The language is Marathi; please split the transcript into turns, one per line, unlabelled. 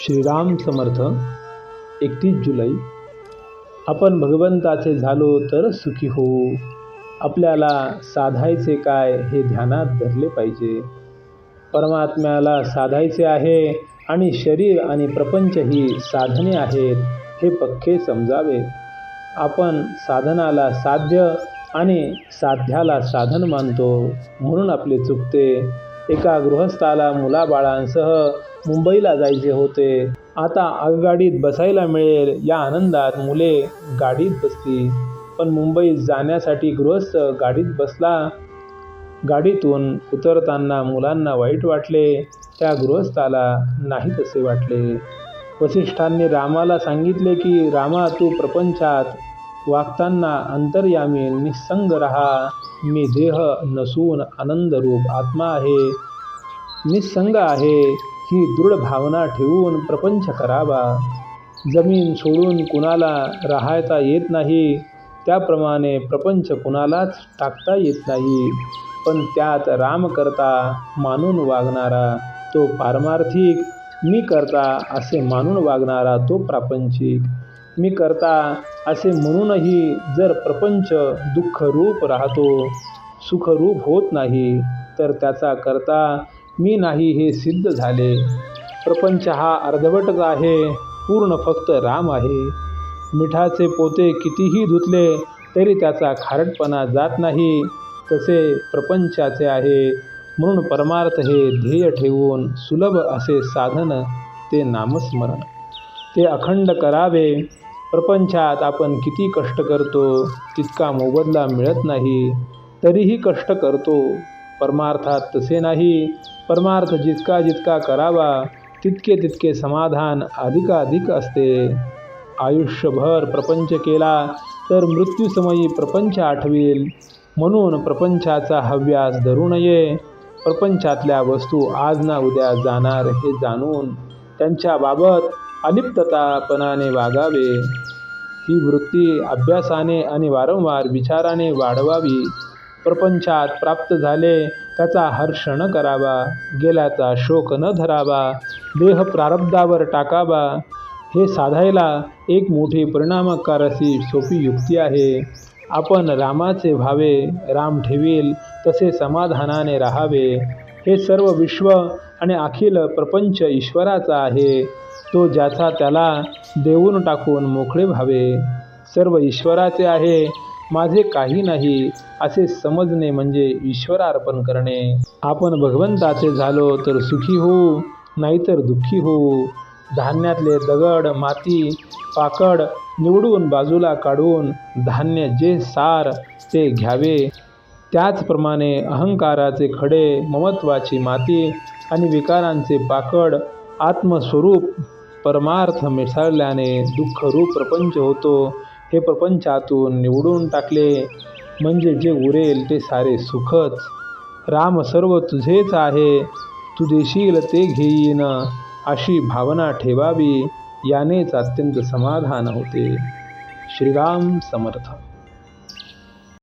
श्रीराम समर्थ एकतीस जुलै. आपण भगवंताचे झालो तर सुखी होऊ. आपल्याला साधायचे काय हे ध्यानात धरले पाहिजे. परमात्म्याला साधायचे आहे आणि शरीर आणि प्रपंच ही साधने आहेत हे पक्के समजावे. आपण साधनाला साध्य आणि साध्याला साधन मानतो म्हणून आपले चुकते. एका गृहस्थाला मुलाबाळांसह मुंबईला जायचे होते. आता आगगाडीत बसायला मिळेल या आनंदात मुले गाडीत बसली पण मुंबईत जाण्यासाठी गृहस्थ गाडीत बसला. गाडीतून उतरताना मुलांना वाईट वाटले. त्या गृहस्थाला नाही तसे वाटले. वसिष्ठांनी रामाला सांगितले की रामा तू प्रपंचात वागताना अंतर्यामी निसंग रहा. मी देह नसून आनंदरूप आत्मा आहे. निसंग आहे. ही दृढ भावना ठेवून प्रपंच करावा. जमीन सोडून कुणाला राहायता येत नाही त्याप्रमाणे प्रपंच कुणालाच टाकता येत नाही. पण त्यात राम करता मानून वागणारा तो पारमार्थिक मी करता असे मानून वागणारा तो प्रापंचिक. मी करता असे म्हणूनही जर प्रपंच दुःखरूप राहतो सुखरूप होत नाही तर त्याचा करता मी नाही हे सिद्ध झाले. प्रपंच हा अर्धवटच आहे पूर्ण फक्त राम आहे. मिठाचे पोते कितीही धुतले तरी त्याचा खारटपणा जात नाही. तसे प्रपंचाचे आहे. म्हणून परमार्थ हे ध्येय ठेवून सुलभ असे साधन ते नामस्मरण. ते अखंड करावे. प्रपंचात आपण किती कष्ट करतो तितका मोबदला मिळत नाही. तरीही कष्ट करतो. परमार्थात तसे नाही. परमार्थ जितका जितका करावा तितके तितके समाधान अधिकाधिक असते. आयुष्यभर प्रपंच केला तर मृत्यूसमयी प्रपंच आठवेल. म्हणून प्रपंचाचा हव्यास धरू नये. प्रपंचातल्या वस्तू आज ना उद्या जाणार हे जाणून त्यांच्याबाबत अलिप्ततापणाने वागावे. ही वृत्ती अभ्यासाने आणि वारंवार विचाराने वाढवावी. प्रपंचात प्राप्त झाले त्याचा हर्ष न करावा गेल्याचा शोक न धरावा देह प्रारब्धावर टाकावा हे साधायला एक मोठी परिणामकार अशी सोपी युक्ती आहे. आपण रामाचे व्हावे राम ठेवील तसे समाधानाने राहावे. हे सर्व विश्व आणि अखिल प्रपंच ईश्वराचा आहे. तो ज्याचा त्याला देऊन टाकून मोकळे व्हावे. सर्व ईश्वराचे आहे माझे काही नाही असे समजणे म्हणजे ईश्वरार्पण करणे. आपण भगवंताचे झालो तर सुखी होऊ नाहीतर दुःखी होऊ. धान्यातले दगड माती पाकड निवडून बाजूला काढून धान्य जे सार ते घ्यावे. त्याचप्रमाणे अहंकाराचे खडे ममत्वाची माती आणि विकारांचे पाकड आत्मस्वरूप परमार्थ मिसळल्याने दुःखरूप प्रपंच होतो. हे प्रपंचातून निवडून टाकले. म्हणजे जे उरेल ते सारे सुखच. राम सर्व तुझेच आहे. तू देशील ते घेईन. अशी भावना ठेवावी. यानेच अत्यंत समाधान होते. श्रीराम समर्थ.